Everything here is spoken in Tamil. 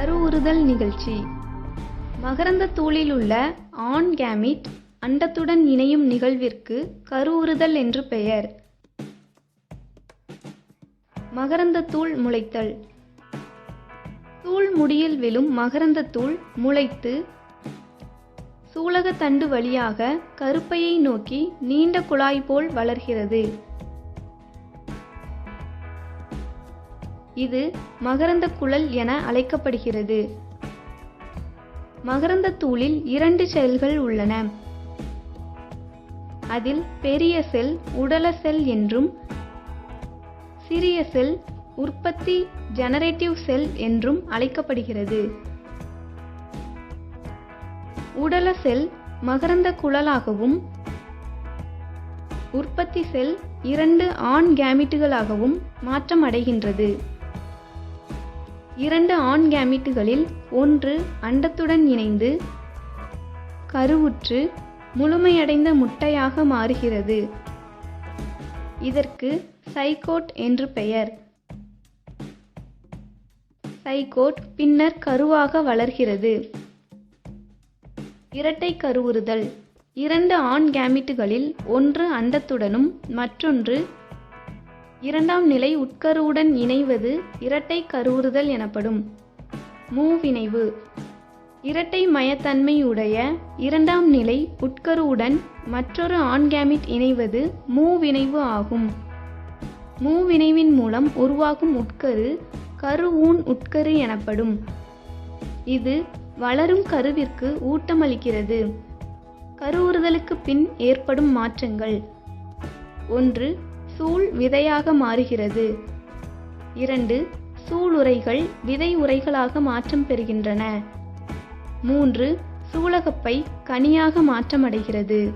கருவுறுதல் நிகழ்ச்சி. மகரந்தத் தூளில் உள்ள ஆண் கேமிட் அண்டத்துடன் இணையும் நிகழ்விற்கு கருவுறுதல் என்று பெயர். மகரந்தத் தூள் முளைத்தல். தூள் முடியில் விழும் மகரந்தத் தூள் முளைத்து சூலகத் தண்டு வழியாக கருப்பையை நோக்கி நீண்ட குழாய் போல் வளர்கிறது. இது மகரந்த குழல் என அழைக்கப்படுகிறது. மகரந்தத் தூளில் இரண்டு செல்கள் உள்ளன. அதில் பெரிய செல் உடல செல் என்றும் சிறிய செல் உற்பத்தி ஜெனரேட்டிவ் செல் என்றும் அழைக்கப்படுகிறது. உடல செல் மகரந்த குழலாகவும் உற்பத்தி செல் இரண்டு ஆண் கேமிட்டுகளாகவும் மாற்றம் அடைகின்றது இரண்டு ஆண் கேமிட்டுகளில் ஒன்று அண்டத்துடன் இணைந்து கருவுற்று முழுமையடைந்த முட்டையாக மாறுகிறது. இதற்கு சைகோட் என்று பெயர். சைகோட் பின்னர் கருவாக வளர்கிறது. இரட்டை கருவுறுதல். இரண்டு ஆண் கேமிட்டுகளில் ஒன்று அண்டத்துடனும் மற்றொன்று இரண்டாம் நிலை உட்கருவுடன் இணைவது இரட்டை கருவுறுதல் எனப்படும். மூவிணைவு. இரட்டை மயத்தன்மையுடைய இரண்டாம் நிலை உட்கருவுடன் மற்றொரு ஆண்கேமிட் இணைவது மூவிணைவு ஆகும். மூவிணைவின் மூலம் உருவாகும் உட்கரு கருவூன் உட்கரு எனப்படும். இது வளரும் கருவிற்கு ஊட்டமளிக்கிறது. கருவுறுதலுக்கு பின் ஏற்படும் மாற்றங்கள். ஒன்று சூழ் விதையாக மாறுகிறது. இரண்டு சூளுரைகள் விதை உரைகளாக மாற்றம் பெறுகின்றன. மூன்று சூலகப்பை கனியாக மாற்றமடைகிறது.